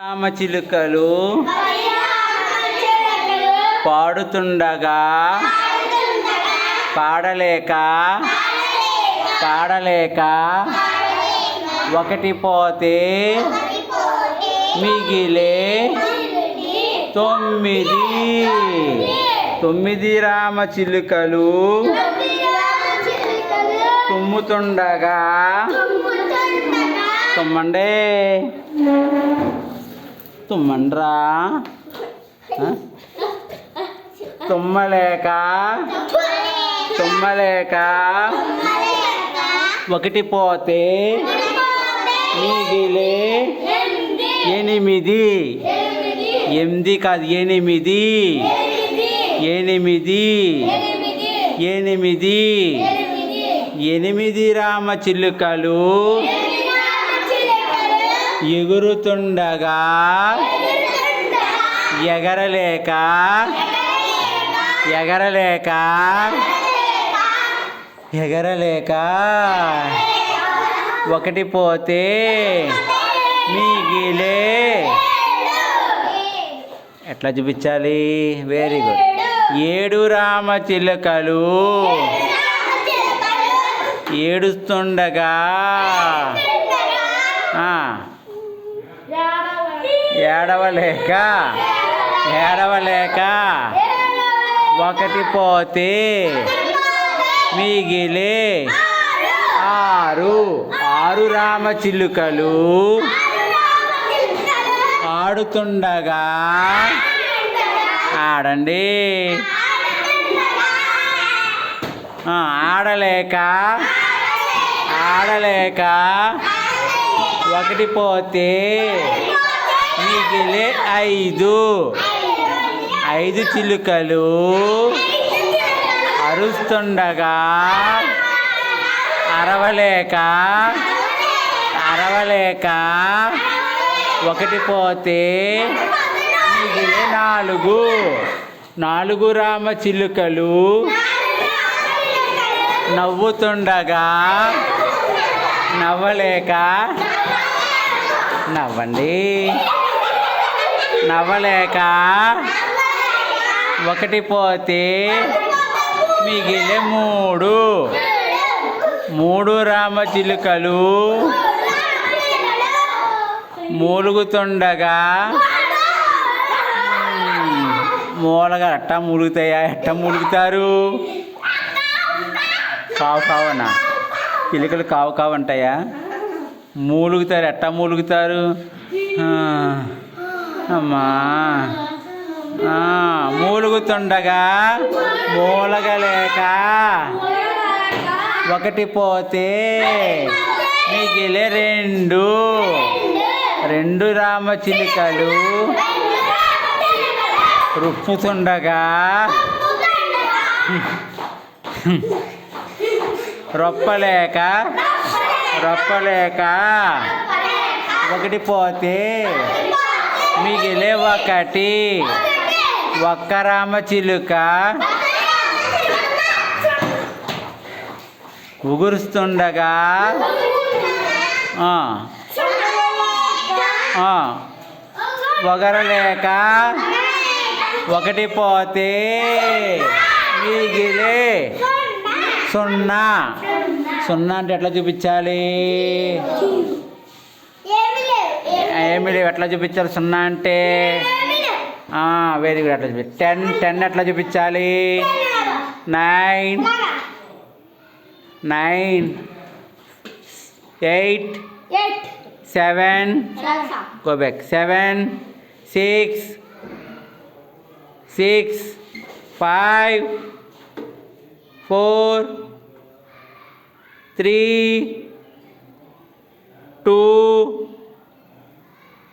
రామచిలుకలు పాడుతుండగా పాడలేక పాడలేక ఒకటి పోతే మిగిలే తొమ్మిది. తొమ్మిది రామచిలుకలు తుమ్ముతుండగా తుమ్మండే. తుమ్మండ్రా? తుమ్మలేక? తుమ్మలేక? ఒకటి పోతే మిగిలే ఎనిమిది. ఎనిమిది కాదు ఎనిమిది. ఎనిమిది. ఎనిమిది. ఎనిమిది. రామచిలుకలు ఎగురుతుండగా ఎగరలేక ఎగరలేక ఎగరలేక ఒకటి పోతే మిగిలే. ఎట్లా చూపించాలి? వెరీ గుడ్ ఏడు రామచిలుకలు ఏడుస్తుండగా ఆ, ఏడవలేక ఏడవలేక ఒకటి పోతే మిగిలే ఆరు. ఆరు రామచిలుకలు ఆడుతుండగా ఆడండి. ఆడలేక ఆడలేక ఒకటి పోతే మిగిలే ఐదు. ఐదు చిలుకలు అరుస్తుండగా అరవలేక అరవలేక ఒకటి పోతే మిగిలే నాలుగు. నాలుగు రామ చిలుకలు నవ్వుతుండగా నవ్వలేక నవ్వండి. నవ్వలేక ఒకటి పోతే మిగిలే మూడు. మూడు రామచిలుకలు మూలుగుతుండగా మూలగా ఎట్ట మూలుగుతాయా? ఎట్ట మూలుగుతారు? కావు కావనా? చిలుకలు కావు కావు అంటాయా? మూలుగుతారు ఎట్టా మూలుగుతారు? అమ్మా. మూలుగుతుండగా మూలగలేక ఒకటి పోతే మిగిలే రెండు. రెండు రామచిలుకలు రుప్పుతుండగా రొప్పలేక రొప్పలేక ఒకటి పోతే మిగిలే ఒకటి ఒక్క రామచిలుక ఉగురుస్తుండగా ఒగరలేక. ఒకటి పోతే మిగిలే. సున్నా. సున్నా అంటే ఎట్లా చూపించాలి? ఏమి లేవు ఎట్లా చూపించాలి సున్నా అంటే? వెరీ గుడ్ ఎట్లా చూపి టెన్ టెన్ ఎట్లా చూపించాలి? Nine nine eight seven go back seven six six five four three two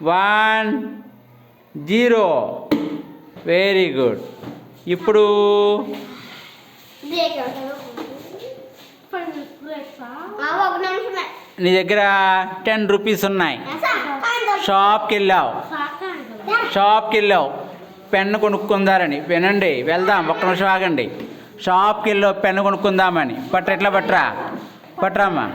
one zero. Very good ఇప్పుడు నీ దగ్గర టెన్ రూపీస్ ఉన్నాయి. షాప్కి వెళ్ళావు షాప్కి వెళ్ళావు పెన్ను కొనుక్కుందారని. వినండి వెళ్దాం ఒక్క నిమిషం ఆగండి. షాప్కి వెళ్ళావు పెన్ను కొనుక్కుందామని. పట్ట ఎట్లా పట్టరా పట్టరామ్మా